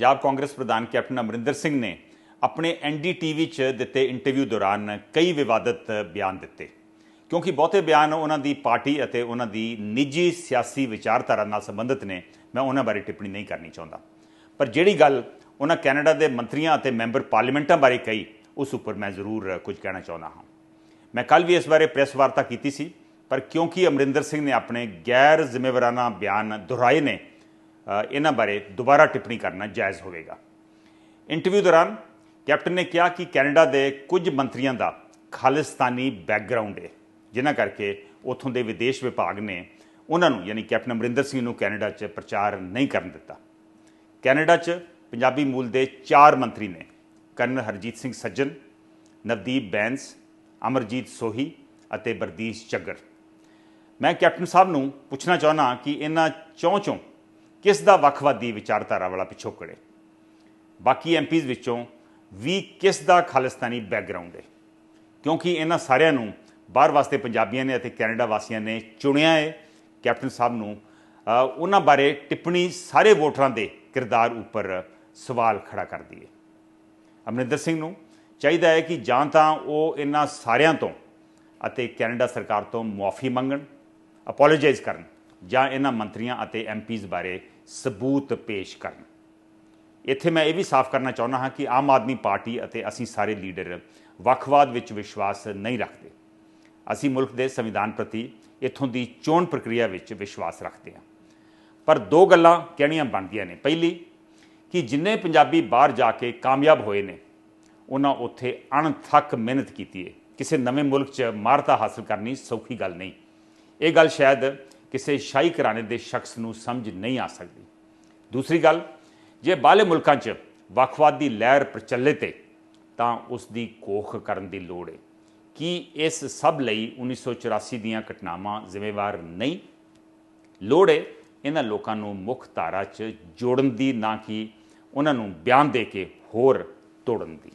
ਪੰਜਾਬ ਕਾਂਗਰਸ ਪ੍ਰਧਾਨ ਕੈਪਟਨ ਅਮਰਿੰਦਰ ਸਿੰਘ ਨੇ ਆਪਣੇ ਐਨਡੀਟੀਵੀ 'ਚ ਦਿੱਤੇ ਇੰਟਰਵਿਊ ਦੌਰਾਨ ਕਈ ਵਿਵਾਦਤ ਬਿਆਨ ਦਿੱਤੇ। ਕਿਉਂਕਿ ਬਹੁਤੇ ਬਿਆਨ ਉਹਨਾਂ ਦੀ ਪਾਰਟੀ ਅਤੇ ਉਹਨਾਂ ਦੀ ਨਿੱਜੀ ਸਿਆਸੀ ਵਿਚਾਰਧਾਰਾ ਨਾਲ ਸੰਬੰਧਿਤ ਨੇ, ਮੈਂ ਉਹਨਾਂ ਬਾਰੇ ਟਿੱਪਣੀ ਨਹੀਂ ਕਰਨੀ ਚਾਹੁੰਦਾ। ਪਰ ਜਿਹੜੀ ਗੱਲ ਉਹਨਾਂ ਕੈਨੇਡਾ ਦੇ ਮੰਤਰੀਆਂ ਅਤੇ ਮੈਂਬਰ ਪਾਰਲੀਮੈਂਟਾਂ ਬਾਰੇ ਕਹੀ, ਉਸ ਉੱਪਰ ਮੈਂ ਜ਼ਰੂਰ ਕੁਝ ਕਹਿਣਾ ਚਾਹੁੰਦਾ ਹਾਂ। ਮੈਂ ਕੱਲ ਵੀ ਇਸ ਬਾਰੇ ਪ੍ਰੈਸ ਵਾਰਤਾ ਕੀਤੀ ਸੀ, ਪਰ ਕਿਉਂਕਿ ਅਮਰਿੰਦਰ ਸਿੰਘ ਨੇ ਆਪਣੇ ਗੈਰ ਜ਼ਿੰਮੇਵਾਰਾਨਾ ਬਿਆਨ ਦੁਹਰਾਏ ਨੇ ਇਹਨਾਂ ਬਾਰੇ ਦੁਬਾਰਾ ਟਿੱਪਣੀ ਕਰਨਾ ਜਾਇਜ਼ ਹੋਵੇਗਾ। ਇੰਟਰਵਿਊ ਦੌਰਾਨ ਕੈਪਟਨ ਨੇ ਕਿਹਾ ਕਿ ਕੈਨੇਡਾ ਦੇ ਕੁਝ ਮੰਤਰੀਆਂ ਦਾ ਖਾਲਿਸਤਾਨੀ ਬੈਕਗ੍ਰਾਉਂਡ ਹੈ ਜਿਨ੍ਹਾਂ ਕਰਕੇ ਉਥੋਂ ਦੇ ਵਿਦੇਸ਼ ਵਿਭਾਗ ਨੇ ਉਹਨਾਂ ਨੂੰ, ਯਾਨੀ ਕੈਪਟਨ ਅਮਰਿੰਦਰ ਸਿੰਘ ਨੂੰ ਕੈਨੇਡਾ 'ਚ ਪ੍ਰਚਾਰ ਨਹੀਂ ਕਰਨ ਦਿੱਤਾ। ਕੈਨੇਡਾ 'ਚ ਪੰਜਾਬੀ ਮੂਲ ਦੇ ਚਾਰ ਮੰਤਰੀ ਨੇ, ਕਰਨਲ ਹਰਜੀਤ ਸਿੰਘ ਸੱਜਣ, ਨਵਦੀਪ ਬੈਂਸ, ਅਮਰਜੀਤ ਸੋਹੀ ਅਤੇ ਬਰਦੀਸ਼ ਚੱਗਰ ਮੈਂ ਕੈਪਟਨ ਸਾਹਿਬ ਨੂੰ ਪੁੱਛਣਾ ਚਾਹੁੰਦਾ ਕਿ ਇਹਨਾਂ ਚੌਂ ਚੋਂ ਕਿਸ ਦਾ ਵੱਖਵਾਦੀ ਵਿਚਾਰਧਾਰਾ ਵਾਲਾ ਪਿਛੋਕੜ ਹੈ ਬਾਕੀ ਐਮਪੀਜ਼ ਵਿੱਚੋਂ ਵੀ ਕਿਸ ਦਾ ਖਾਲਿਸਤਾਨੀ ਬੈਕਗ੍ਰਾਉਂਡ ਹੈ? ਕਿਉਂਕਿ ਇਹਨਾਂ ਸਾਰਿਆਂ ਨੂੰ ਬਾਹਰ ਵਾਸਤੇ ਪੰਜਾਬੀਆਂ ਨੇ ਅਤੇ ਕੈਨੇਡਾ ਵਾਸੀਆਂ ਨੇ ਚੁਣਿਆ ਹੈ। ਕੈਪਟਨ ਸਾਹਿਬ ਨੂੰ ਉਹਨਾਂ ਬਾਰੇ ਟਿੱਪਣੀ ਸਾਰੇ ਵੋਟਰਾਂ ਦੇ ਕਿਰਦਾਰ ਉੱਪਰ ਸਵਾਲ ਖੜਾ ਕਰਦੀ ਹੈ। ਅਮਰਿੰਦਰ ਸਿੰਘ ਨੂੰ ਚਾਹੀਦਾ ਹੈ ਕਿ ਜਾਂ ਤਾਂ ਉਹ ਇਹਨਾਂ ਸਾਰਿਆਂ ਤੋਂ ਅਤੇ ਕੈਨੇਡਾ ਸਰਕਾਰ ਤੋਂ ਮੁਆਫੀ ਮੰਗਣ, ਅਪੋਲੋਜਾਈਜ਼ ਕਰਨ। ਜਾਂ ਇਹਨਾਂ ਮੰਤਰੀਆਂ ਅਤੇ ਐਮਪੀਜ਼ ਬਾਰੇ ਸਬੂਤ ਪੇਸ਼ ਕਰਨ। ਇੱਥੇ ਮੈਂ ਇਹ ਵੀ ਸਾਫ਼ ਕਰਨਾ ਚਾਹੁੰਦਾ ਹਾਂ ਕਿ ਆਮ ਆਦਮੀ ਪਾਰਟੀ ਅਤੇ ਅਸੀਂ ਸਾਰੇ ਲੀਡਰ ਵੱਖਵਾਦ ਵਿੱਚ ਵਿਸ਼ਵਾਸ ਨਹੀਂ ਰੱਖਦੇ। ਅਸੀਂ ਮੁਲਕ ਦੇ ਸੰਵਿਧਾਨ ਪ੍ਰਤੀ ਇਥੋਂ ਦੀ ਚੋਣ ਪ੍ਰਕਿਰਿਆ ਵਿੱਚ ਵਿਸ਼ਵਾਸ ਰੱਖਦੇ ਹਾਂ। ਪਰ ਦੋ ਗੱਲਾਂ ਕਹਿਣੀਆਂ ਬਣਦੀਆਂ ਨੇ। ਪਹਿਲੀ, ਕਿ ਜਿੰਨੇ ਪੰਜਾਬੀ ਬਾਹਰ ਜਾ ਕੇ ਕਾਮਯਾਬ ਹੋਏ ਨੇ, ਉਹਨਾਂ ਉੱਥੇ ਅਣਥੱਕ ਮਿਹਨਤ ਕੀਤੀ ਹੈ ਕਿਸੇ ਨਵੇਂ ਮੁਲਕ 'ਚ ਮਾਰਤਾ ਹਾਸਲ ਕਰਨੀ ਸੌਖੀ ਗੱਲ ਨਹੀਂ। ਇਹ ਗੱਲ ਸ਼ਾਇਦ ਕਿਸੇ ਸ਼ਾਹੀ ਘਰਾਣੇ ਦੇ ਸ਼ਖਸ ਨੂੰ ਸਮਝ ਨਹੀਂ ਆ ਸਕਦੀ। ਦੂਸਰੀ ਗੱਲ, ਜੇ ਬਾਹਲੇ ਮੁਲਕਾਂ 'ਚ ਵੱਖਵਾਦ ਦੀ ਲਹਿਰ ਪ੍ਰਚਲਿਤ ਹੈ ਤਾਂ ਉਸ ਦੀ ਕੋਖ ਕਰਨ ਦੀ ਲੋੜ ਹੈ ਕੀ ਇਸ ਸਭ ਲਈ 1984 ਦੀਆਂ ਘਟਨਾਵਾਂ ਜ਼ਿੰਮੇਵਾਰ ਨਹੀਂ? ਲੋੜ ਹੈ ਇਹਨਾਂ ਲੋਕਾਂ ਨੂੰ ਮੁੱਖ ਧਾਰਾ 'ਚ ਜੋੜਨ ਦੀ, ਨਾ ਕਿ ਉਹਨਾਂ ਨੂੰ ਬਿਆਨ ਦੇ ਕੇ ਹੋਰ ਤੋੜਨ ਦੀ।